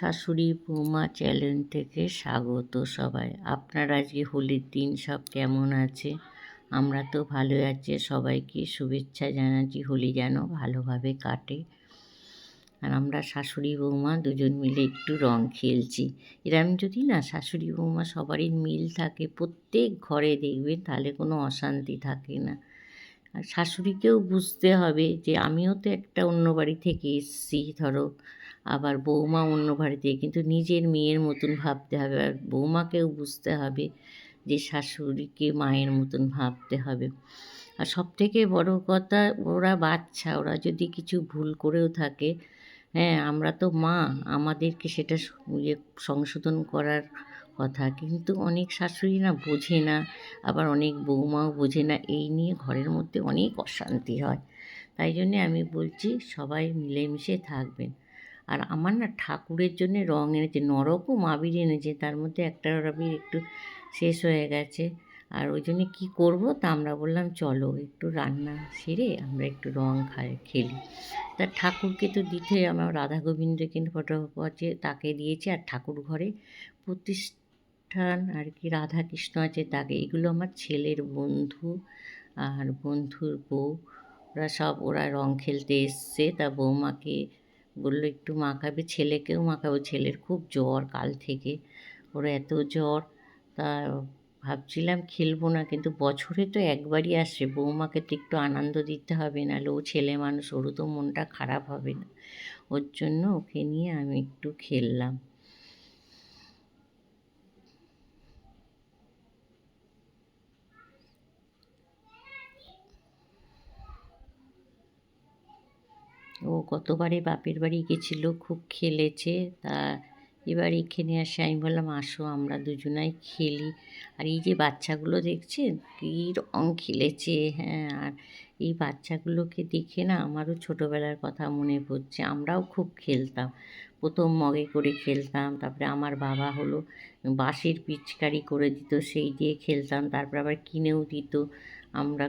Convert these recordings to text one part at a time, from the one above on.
শাশুড়ি বৌমা চ্যানেল থেকে স্বাগত সবাই। আপনারা আজকে হোলির দিন সব কেমন আছে? আমরা তো ভালো আছি। সবাইকে শুভেচ্ছা জানাচ্ছি। হোলি যেন ভালোভাবে কাটে। আর আমরা শাশুড়ি বৌমা দুজন মিলে একটু রং খেলছি। এরম যদি না শাশুড়ি বৌমা সবারই মিল থাকে, প্রত্যেক ঘরে দেখবেন তাহলে কোনো অশান্তি থাকে না। আর শাশুড়িকেও বুঝতে হবে যে আমিও তো একটা অন্য বাড়ি থেকে এসছি, ধরো। আবার বৌমা অন্য বাড়িতে কিন্তু নিজের মেয়ের মতন ভাবতে হবে আর বৌমাকেও বুঝতে হবে যে শাশুড়িকে মায়ের মতন ভাবতে হবে। আর সব থেকে বড় কথা, ওরা বাচ্চা, ওরা যদি কিছু ভুল করেও থাকে হ্যাঁ আমরা তো মা, আমাদেরকে সেটা ইয়ে সংশোধন করার কথা। কিন্তু অনেক শাশুড়ি না বোঝে না, আবার অনেক বৌমাও বোঝে না। এই নিয়ে ঘরের মধ্যে অনেক অশান্তি হয়। তাই জন্যে আমি বলছি, সবাই মিলেমিশে থাকবেন। আর আমার না ঠাকুরের জন্যে রঙ এনেছে নরকম আবির এনেছে, তার মধ্যে একটা আবির একটু শেষ হয়ে গেছে। আর ওই জন্যে কী করব তা আমরা বললাম, চলো একটু রান্না সেরে আমরা একটু রঙ খাই, খেলি। তা ঠাকুরকে তো দিতে আমার রাধা গোবিন্দকে ফটো আছে তাকে দিয়েছি, আর ঠাকুর ঘরে প্রতিষ্ঠান আর কি রাধা কৃষ্ণ আছে তাকে, এগুলো আমার ছেলের বন্ধু আর বন্ধুর বউ। ওরা সব, ওরা রং খেলতে এসছে, তা বৌমাকে বলল, একটু মাখাবে ছেলেকেও মাখাবো। ছেলের খুব জ্বর কাল থেকে। ওর এত জ্বর। তা ভাবছিলাম খেলব না, কিন্তু বছরে তো একবারই আসে। বৌমাকে তো একটু আনন্দ দিতে হবে, নাহলে ও ছেলে মানুষ, ওরও তো মনটা খারাপ হবে না। ওর জন্য ওকে নিয়ে আমি একটু খেললাম। ও গতবারে বাপের বাড়ি গেছিল, খুব খেলেছে। তা এবার এখানে আসে আমি বললাম, আসো, আমরা দুজনাই খেলি। আর এই যে বাচ্চাগুলো দেখছেন, কী রং খেলেছে হ্যাঁ আর এই বাচ্চাগুলোকে দেখে না আমারও ছোটোবেলার কথা মনে পড়ছে। আমরাও খুব খেলতাম। প্রথম মগে করে খেলতাম, তারপরে আমার বাবা হলো বাঁশের পিচকারি করে দিত, সেই দিয়ে খেলতাম, তারপর আবার কিনেও দিত। আমরা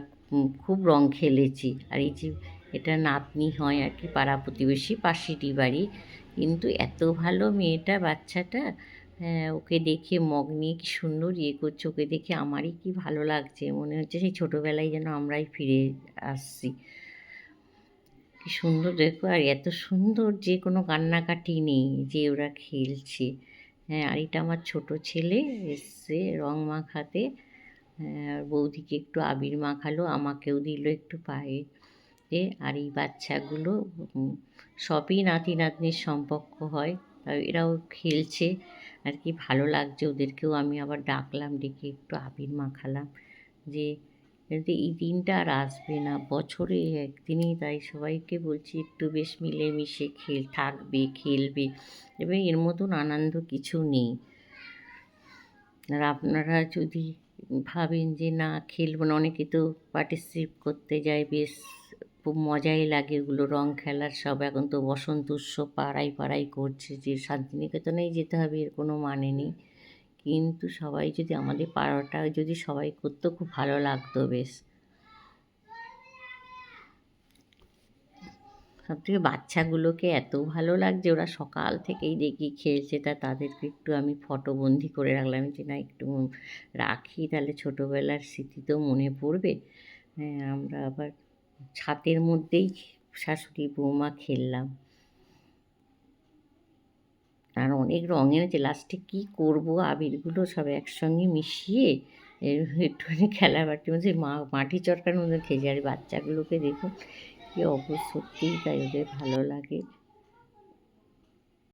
খুব রং খেলেছি। আর এই যে এটা নাতনি হয় আর কি পাড়া প্রতিবেশী পাশেরই বাড়ি। কিন্তু এত ভালো মেয়েটা বাচ্চাটা হ্যাঁ ওকে দেখে মগ নিয়ে কি সুন্দর ইয়ে করছে ওকে দেখে আমারই কি ভালো লাগছে। মনে হচ্ছে সেই ছোটোবেলায় যেন আমরাই ফিরে আসছি। কি সুন্দর দেখো আর এত সুন্দর যে কোনো কান্নাকাটি নেই যে ওরা খেলছে। হ্যাঁ আর এটা আমার ছোটো ছেলে এসছে রং মাখাতে। হ্যাঁ, বৌদিকে একটু আবির মাখালো আমাকেও দিল একটু পায়ে। আর এই বাচ্চাগুলো সবই নাতি নাতনির সম্পর্ক হয়। এরাও খেলছে। আর কি ভালো লাগছে ওদেরকেও। আমি আবার ডাকলাম, ডেকে একটু আবির মাখালাম যে এই দিনটা আর আসবে না। বছরে একদিনই তাই সবাইকে বলছি একটু বেশ মিলেমিশে খেল, থাকবে, খেলবে। এবং এর মতন আনন্দ কিছু নেই। আর আপনারা যদি ভাবেন যে, না, খেলব না। অনেকে তো পার্টিসিপেট করতে যায়, বেশ খুব মজাই লাগে ওগুলো রং খেলার সব এখন তো বসন্ত উৎসব পাড়ায় পাড়ায় করছে যে শান্তিনিকেতনেই যেতে হবে এর কোনো মানে নেই। কিন্তু সবাই যদি আমাদের পাড়াটা যদি সবাই করতো খুব ভালো লাগতো বেশ। সব থেকে বাচ্চাগুলোকে এত ভালো লাগছে ওরা সকাল থেকেই দেখি খেলছে তা তাদেরকে একটু আমি ফটোবন্দি করে রাখলাম যে না একটু রাখি তাহলে ছোটোবেলার স্মৃতি তো মনে পড়বে। হ্যাঁ আমরা আবার ছাতের মধ্যেই শাশুড়ি বৌমা খেললাম। আর অনেক রঙের এনেছে লাস্টে কী করব, আবিরগুলো সব একসঙ্গে মিশিয়ে একটুখানি খেলার বাটির মধ্যে মা মাটি চরকার মধ্যে খেয়েছে। আর বাচ্চাগুলোকে দেখুন, কী অবশ্য সত্যিই তাই ওদের ভালো লাগে।